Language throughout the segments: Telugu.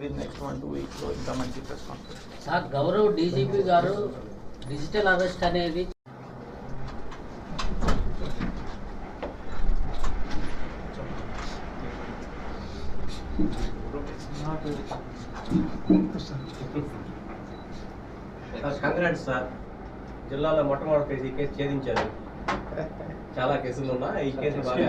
హోప్ఫుల్లీ నెక్స్ట్ వన్ టూ వీక్స్లో ఇంకా మంచి press conference sir Gaurav DGP గారు డిజిటల్ అరెస్ట్ అనేది కంగ్రాట్స్ సార్. జిల్లాలో మొట్టమొదటి కేసు ఈ కేసు ఛేదించారు. చాలా కేసులు ఉన్నా ఈ కేసు బాగా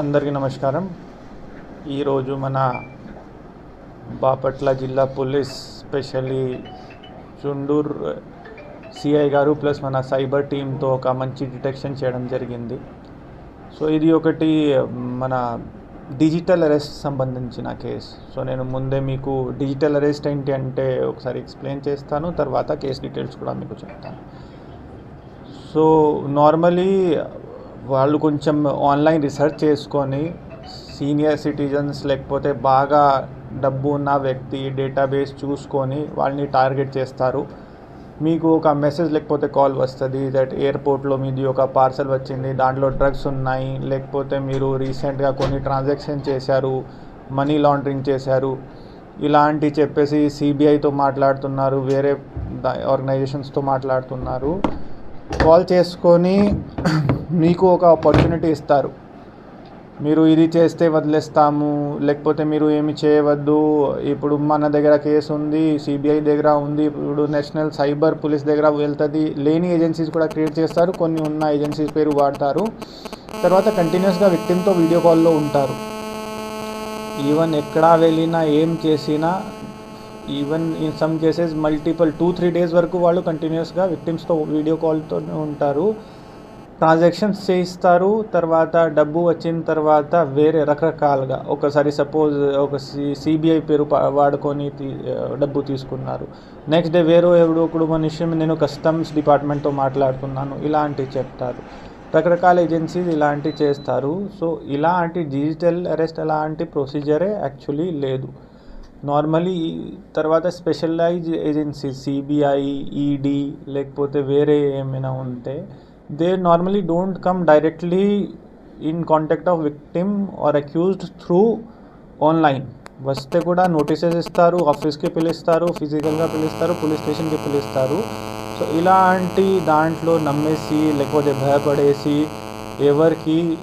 అందరికీ నమస్కారం. ఈరోజు మన బాపట్ల జిల్లా police specially Chundur CI garu plus మన సైబర్ టీంతో ఒక మంచి డిటెక్షన్ చేయడం జరిగింది. సో ఇది ఒకటి మన డిజిటల్ అరెస్ట్ సంబంధించిన కేసు. సో నేను ముందే మీకు డిజిటల్ అరెస్ట్ ఏంటి అంటే ఒకసారి ఎక్స్ప్లెయిన్ చేస్తాను తర్వాత కేస్ డీటెయిల్స్ కూడా మీకు చెప్తాను. సో నార్మలీ వాళ్ళు కొంచెం ఆన్లైన్ రీసెర్చ్ చేసుకొని సీనియర్ సిటిజన్స్ లేకపోతే బాగా డబ్బు ఉన్న వ్యక్తి డేటాబేస్ చూసుకొని వాళ్ళని టార్గెట్ చేస్తారు. మీకు ఒక మెసేజ్ లేకపోతే కాల్ వస్తుంది దట్ ఎయిర్పోర్ట్లో మీది ఒక పార్సల్ వచ్చింది దాంట్లో డ్రగ్స్ ఉన్నాయి లేకపోతే మీరు రీసెంట్గా కొన్ని ట్రాన్సాక్షన్ చేశారు మనీ లాండరింగ్ చేశారు ఇలాంటి చెప్పేసి సిబిఐతో మాట్లాడుతున్నారు వేరే ఆర్గనైజేషన్స్తో మాట్లాడుతున్నారు. కాల్ చేసుకొని మీకు ఒక ఆపర్చునిటీ ఇస్తారు. మీరు ఇది చేస్తే వదిలేస్తాము లేకపోతే మీరు ఏమి చేయవద్దు. ఇప్పుడు మన దగ్గర కేసు ఉంది సిబిఐ దగ్గర ఉంది ఇప్పుడు నేషనల్ సైబర్ పోలీస్ దగ్గర వెళ్తుంది. లేని ఏజెన్సీస్ కూడా క్రియేట్ చేస్తారు కొన్ని ఉన్న ఏజెన్సీస్ పేరు వాడతారు. తర్వాత కంటిన్యూస్గా విక్టిమ్తో వీడియో కాల్లో ఉంటారు. ఈవెన్ ఎక్కడా వెళ్ళినా ఏం చేసినా even in some cases multiple two three days వరకు వాళ్ళు కంటిన్యూస్గా విక్టిమ్స్తో వీడియో కాల్తో ఉంటారు. ట్రాన్సాక్షన్స్ చేయిస్తారు తర్వాత డబ్బు వచ్చిన తర్వాత వేరే రకరకాలుగా. ఒకసారి సపోజ్ ఒక సి సిబిఐ పేరు వాడుకొని తీ- డబ్బు తీసుకున్నారు. నెక్స్ట్ డే వేరే ఎవడో ఒకడు మనిషి నేను కస్టమ్స్ డిపార్ట్మెంట్తో మాట్లాడుతున్నాను ఇలాంటివి చెప్తారు. రకరకాల ఏజెన్సీస్ ఇలాంటివి చేస్తారు. సో ఇలాంటి డిజిటల్ అరెస్ట్ అలాంటి ప్రొసీజరే యాక్చువల్లీ లేదు. నార్మలీ తర్వాత స్పెషలైజ్ ఏజెన్సీస్ సిబిఐ ఈడీ లేకపోతే వేరే ఏమైనా ఉంటే they normally don't come directly in contact of victim or accused through online వస్తే కూడా నోటీసెస్ ఇస్తారు ఆఫీస్కి పిలుస్తారు ఫిజికల్గా పిలుస్తారు పోలీస్ స్టేషన్కి పిలుస్తారు. సో ఇలాంటి దాంట్లో నమ్మేసి లేకపోతే భయపడేసి ఎవరికి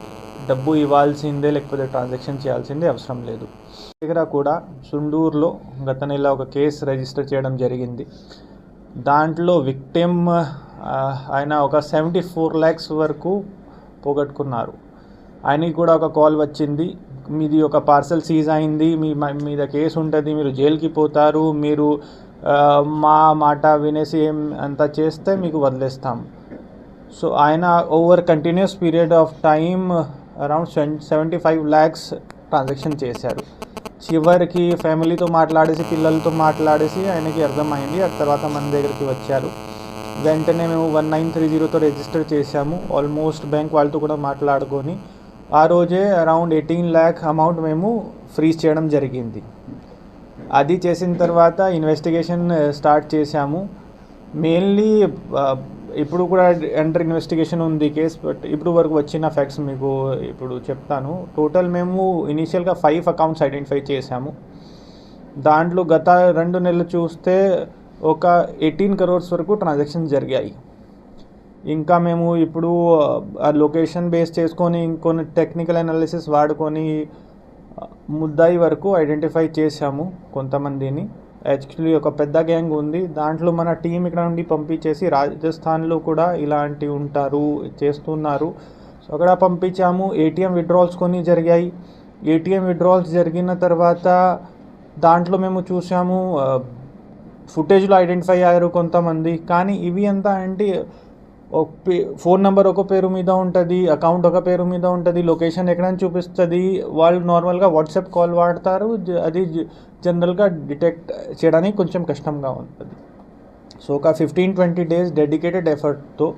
డబ్బు ఇవ్వాల్సిందే లేకపోతే ట్రాన్సాక్షన్ చేయాల్సిందే అవసరం లేదు. దగ్గర కూడా సుండూరులో గత నెల ఒక కేసు రిజిస్టర్ చేయడం జరిగింది. దాంట్లో విక్టిమ్ ఆయన ఒక సెవెంటీ ఫోర్ ల్యాక్స్ వరకు పోగొట్టుకున్నారు. ఆయనకి కూడా ఒక కాల్ వచ్చింది. మీది ఒక పార్సల్ సీజ్ అయింది. మీ మీద కేసు ఉంటుంది. మీరు జైలుకి పోతారు. మీరు మా మాట వినేసి ఏం అంతా చేస్తే మీకు వదిలేస్తాం. సో ఆయన over continuous period of time around seventy five lakhs transaction చేశారు. చివరికి ఫ్యామిలీతో మాట్లాడేసి పిల్లలతో మాట్లాడేసి ఆయనకి అర్థమైంది. ఆ తర్వాత మన దగ్గరికి వచ్చారు. వెంటనే మేము వన్ నైన్ త్రీ జీరోతో రిజిస్టర్ చేశాము. ఆల్మోస్ట్ బ్యాంక్ వాళ్ళతో కూడా మాట్లాడుకొని ఆ రోజే అరౌండ్ ఎయిటీన్ ల్యాక్ అమౌంట్ మేము ఫ్రీజ్ చేయడం జరిగింది. అది చేసిన తర్వాత ఇన్వెస్టిగేషన్ స్టార్ట్ చేశాము. మెయిన్లీ ఇప్పుడు కూడా అండర్ ఇన్వెస్టిగేషన్ ఉంది కేసు బట్ ఇప్పుడు వరకు వచ్చిన ఫ్యాక్ట్స్ మీకు ఇప్పుడు చెప్తాను. టోటల్ మేము ఇనీషియల్గా ఫైవ్ అకౌంట్స్ ఐడెంటిఫై చేశాము. దాంట్లో గత రెండు నెలలు చూస్తే ఒక ఎయిటీన్ కరోర్స్ వరకు ట్రాన్సాక్షన్స్ జరిగాయి. ఇంకా మేము ఇప్పుడు ఆ లొకేషన్ బేస్ చేసుకొని ఇంకొన్ని టెక్నికల్ అనాలిసిస్ వాడుకొని ముద్దాయి వరకు ఐడెంటిఫై చేశాము కొంతమందిని. యాక్చువల్లీ ఒక పెద్ద గ్యాంగ్ ఉంది. దాంట్లో మన టీం ఇక్కడ నుండి పంపించేసి రాజస్థాన్లో కూడా ఇలాంటి ఉంటారు చేస్తున్నారు. సో అక్కడ పంపించాము. ఏటీఎం విడ్రాల్స్ కొన్ని జరిగాయి. ఏటీఎం విడ్రాల్స్ జరిగిన తర్వాత దాంట్లో మేము చూసాము ఫుటేజ్లో ఐడెంటిఫై అయ్యారు కొంతమంది. కానీ ఇవి ఎంత అంటే ఫోన్ నెంబర్ ఒక పేరు మీద ఉంటుంది అకౌంట్ ఒక పేరు మీద ఉంటుంది లొకేషన్ ఎక్కడైనా చూపిస్తుంది. వాళ్ళు నార్మల్గా వాట్సాప్ కాల్ వాడతారు అది జ- జనరల్గా డిటెక్ట్ చేయడానికి కొంచెం కష్టంగా ఉంటుంది. సో ఒక ఫిఫ్టీన్ ట్వంటీ డేస్ డెడికేటెడ్ ఎఫర్ట్తో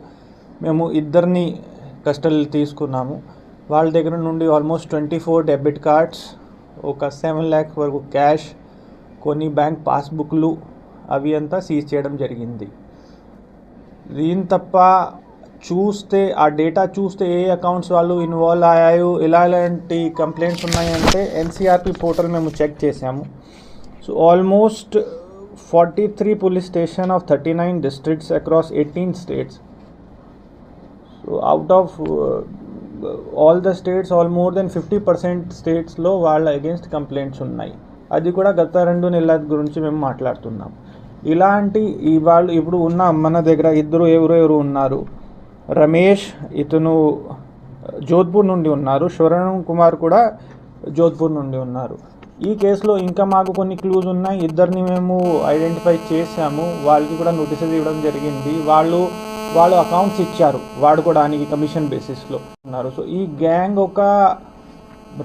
మేము ఇద్దరిని కస్టడీలు తీసుకున్నాము. వాళ్ళ దగ్గర నుండి almost twenty four debit cards ఒక సెవెన్ ల్యాక్స్ వరకు క్యాష్ కొన్ని బ్యాంక్ పాస్బుక్లు అవి అంతా సీజ్ చేయడం జరిగింది. దీని తప్ప చూస్తే ఆ డేటా చూస్తే ఏ అకౌంట్స్ వాళ్ళు ఇన్వాల్వ్ అయ్యాయో ఇలా ఇలాంటి కంప్లైంట్స్ ఉన్నాయంటే ఎన్సీఆర్పి పోర్టల్ మేము చెక్ చేసాము so almost forty three police station of thirty nine districts across eighteen states so out of all the states all more than fifty percent స్టేట్స్లో వాళ్ళ అగేన్స్ట్ కంప్లైంట్స్ ఉన్నాయి. అది కూడా గత రెండు నెలల గురించి మేము మాట్లాడుతున్నాం ఇలాంటి ఇవాళ వాళ్ళు ఇప్పుడు ఉన్న మన దగ్గర ఇద్దరు ఎవరు ఎవరు ఉన్నారు. రమేష్ ఇతను జోధ్పూర్ నుండి ఉన్నారు. శరణ్ కుమార్ కూడా జోధ్పూర్ నుండి ఉన్నారు. ఈ కేసులో ఇంకా మాకు కొన్ని క్లూజ్ ఉన్నాయి. ఇద్దరిని మేము ఐడెంటిఫై చేశాము. వాళ్ళకి కూడా నోటీసెస్ ఇవ్వడం జరిగింది. వాళ్ళు వాళ్ళు అకౌంట్స్ ఇచ్చారు. వాడుకోవడానికి కమిషన్ బేసిస్లో ఉన్నారు. సో ఈ గ్యాంగ్ ఒక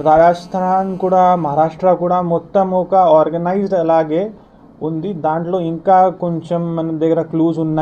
రాజస్థాన్ కూడా మహారాష్ట్ర కూడా మొత్తం ఒక ఆర్గనైజ్డ్ అలాగే ఉంది. దాంట్లో ఇంకా కొంచెం మన దగ్గర క్లూస్ ఉన్నాయి.